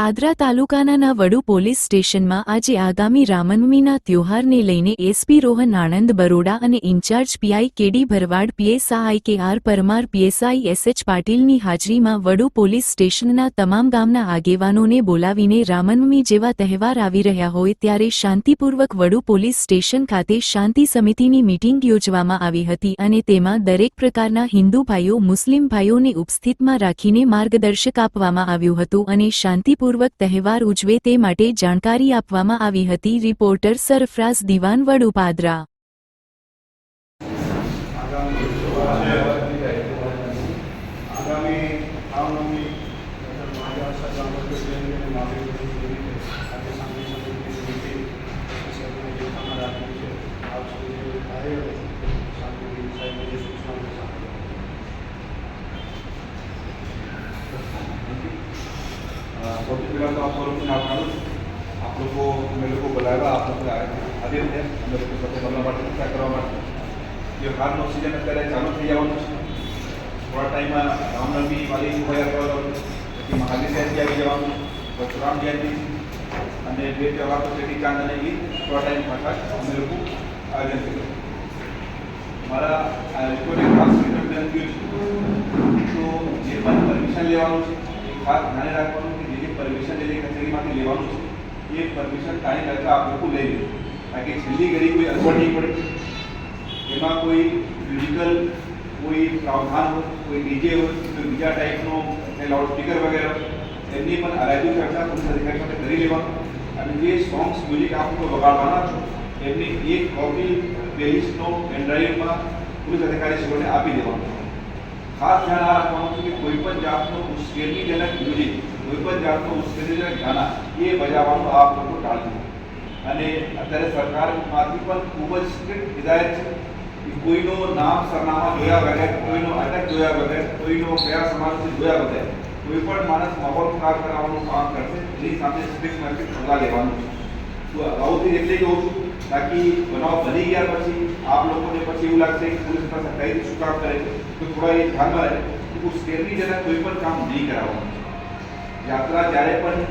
પાદરા તાલુકાના વડુ પોલીસ સ્ટેશનમાં આજે આગામી રામનવમીના ત્યોહારને લઈને એસપી રોહન આણંદ બરોડા અને incharge PI KD Bharwad PSI K R Parmar PSI SH પાટીલની હાજરીમાં વડુ પોલીસ સ્ટેશનના તમામ ગામના આગેવાનોને બોલાવીને રામનવમી જેવા તહેવાર આવી રહ્યા હોય ત્યારે શાંતિપૂર્વક વડુ પોલીસ સ્ટેશન ખાતે શાંતિ સમિતિની મીટિંગ યોજવામાં આવી હતી અને તેમાં દરેક પ્રકારના હિન્દુ ભાઈઓ, મુસ્લિમ ભાઈઓને ઉપસ્થિતમાં રાખીને માર્ગદર્શક આપવામાં આવ્યું હતું અને શાંતિપૂર્વક તહેવાર ઉજવે તે માટે જાણકારી આપવામાં આવી હતી રિપોર્ટર સરફરાઝ દિવાન વડુપાદરા આગામી સૌથી પહેલાં તો આપ સ્વરૂપને આવકારું છું આપ લોકો અમે લોકો બોલાવ્યા આપ લોકો હાજર થયા અમે લોકો સાથે મળવા માટે ચર્ચા કરવા માટે જે હાલનો સિઝન અત્યારે ચાલુ થઈ જવાનું છે થોડા ટાઈમમાં રામનવમી વાલી શોભાયાત્રા આવશે પછી મહાવીર જયંતિ આવી જવાનું પરશુરામ જયંતિ અને બે તહેવાર તો ચેટી ચાંદ અને ઈદ થોડા ટાઈમ પાછા અમે લોકો આયોજન કર્યું મારા આયોજકોને ખાસ વિનંતી છે તો જે પણ પરમિશન લેવાનું છે એ ખાસ ધ્યાને રાખવાનું કે જે જે પરમિશન જે જે કચેરીમાંથી લેવાનું છે એ પરમિશન ટાઈમ કરતાં આપ લોકો લઈ લેજો કારણ કે છેલ્લી ઘડી કોઈ અગવડ નહીં પડે એમાં કોઈ ફિઝિકલ કોઈ પ્રાવધાન હોય કોઈ ડીજે હોય કોઈ બીજા ટાઈપનો લાઉડ સ્પીકર વગેરે એમની પણ અરાજુ ચર્ચા પોલીસ અધિકારી સાથે કરી લેવાનું અને જે સોંગ્સ મ્યુઝિક આપ લોકો વગાડવાના છો એમની એક કોપી પ્લેલિસ્ટનો પેનડ્રાઈવમાં પોલીસ અધિકારી શ્રીઓને આપી દેવાનું ખાસ ધ્યાન આ રાખવાનું છે કે કોઈ પણ જાતનો ઉશ્કેરણીજનક મ્યુઝિક કોઈ પણ જાતનો ઉશ્કેરણીજનક ગાના, એ બજાવવાનું આપ લોકો ટાળજો. અને અત્યારે સરકારમાંથી પણ ખૂબ જ સ્ટ્રિક્ટ હિદાયત છે કે કોઈનો નામ સરનામા જોયા વગર, કોઈનો અટક જોયા વગર, કોઈનો કયા સમાજથી જોયા વગર, કોઈ પણ માણસ માહોલ ખરાબ કરાવવાનું કામ કરશે, એની સામે સ્ટ્રિક્ટમાંથી પગલાં લેવાનું છે. તો અગાઉથી એટલે કહું છું તાકી બનાવ બની ગયા પછી આપ લોકોને પછી એવું લાગશે કે પોલીસ પાસે કઈ રીતે શું કામ કરે છે તો થોડા એ ધ્યાનમાં રહે કે ઉશ્કેરણીજનક કોઈ પણ કામ નહીં કરાવવાનું યાત્રા જ્યારે પણ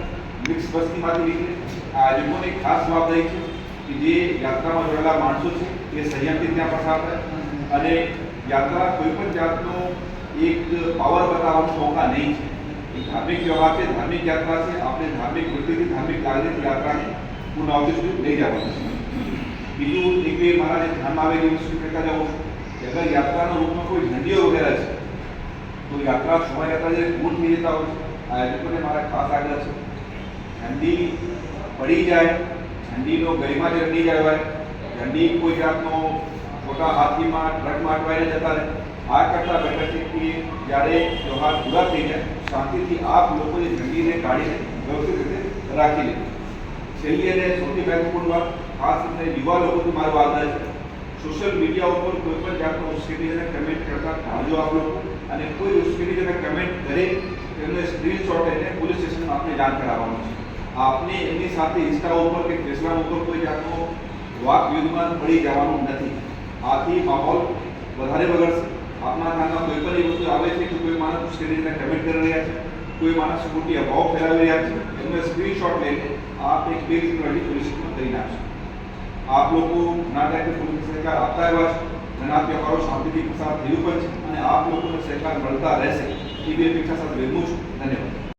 મિક્સ વસ્તીમાંથી નીકળે આ આયોજકોની ખાસ જવાબદારી છે કે જે યાત્રામાં જોડાયેલા માણસો છે એ સંયમથી ત્યાં પસાર થાય અને યાત્રા કોઈ પણ જાતનો એક પાવર બતાવવાનો મોકા નહીં છે એક ધાર્મિક વ્યવહાર છે ધાર્મિક યાત્રા છે આપણે ધાર્મિક વૃત્તિથી ધાર્મિક લાગણીથી યાત્રાને અવધિ સુધી લઈ જવાનું બીજું એક બે મારા જે ધ્યાનમાં આવેલી શું કહેતા જાઉં કે અગર યાત્રાના રૂપમાં કોઈ ઝંડીઓ વગેરે છે, તો યાત્રા શોભાયાત્રા જે ગુણ થઈ જતા હોય છે, આ લોકોને મારા ખાસ આગળ છે. ઝંડી પડી જાય, ઝંડીનો ગળીમાં જે રડી જળવાય, ઝંડી કોઈ જાતનો મોટા હાથીમાં, ટ્રકમાં અટવાઈને જતા રહે, આ કરતાં બેટર છે કે જ્યારે વ્યવહાર પૂરા થઈ જાય, શાંતિથી આપ લોકોની જે ઝંડીને કાઢીને વ્યવસ્થિત રીતે રાખી લે. છેલ્લી અને સૌથી મહત્વપૂર્ણ વાત ખાસ કરીને યુવા લોકોથી મારો આગ્રહ છે. સોશિયલ મીડિયા ઉપર કોઈ પણ જાતનો ઉશ્કેરણીજનક કમેન્ટ કરતા ટાળજો આપ લોકો અને કોઈ ઉશ્કેરણીજનક કમેન્ટ કરે, એમને સ્ક્રીનશોટ લઈને પોલીસ સ્ટેશનમાં આપણે જાણ કરાવવાનું છે. આપને એમની સાથે ઇન્સ્ટા ઉપર કે ફેસબુક ઉપર કોઈ જાતનો વાક વિવાદ પડી જવાનું નથી. આથી માહોલ વધારે બગડશે. આપના ધ્યાનમાં કોઈ પણ એ વસ્તુ આવે છે કે કોઈ માણસ ઉશ્કેરણીજનક કમેન્ટ કરી રહ્યા છે. કોઈ માણસ ખોટી અભાવ ફેલાવી રહ્યા છે, એમને સ્ક્રીનશોટ લઈને આપ એક બે વળી પોલીસ સ્ટેશનમાં કરી નાખશો. આપ લોકો ઘણા ટાઈપે પોલીસ સહકાર આપતા આવ્યા છે ઘણા તહેવારો શાંતિથી પસાર થયું પણ છે અને આપ લોકોને સહકાર મળતા રહેશે. એ બે અપેક્ષા સાથે વિરમું છું ધન્યવાદ.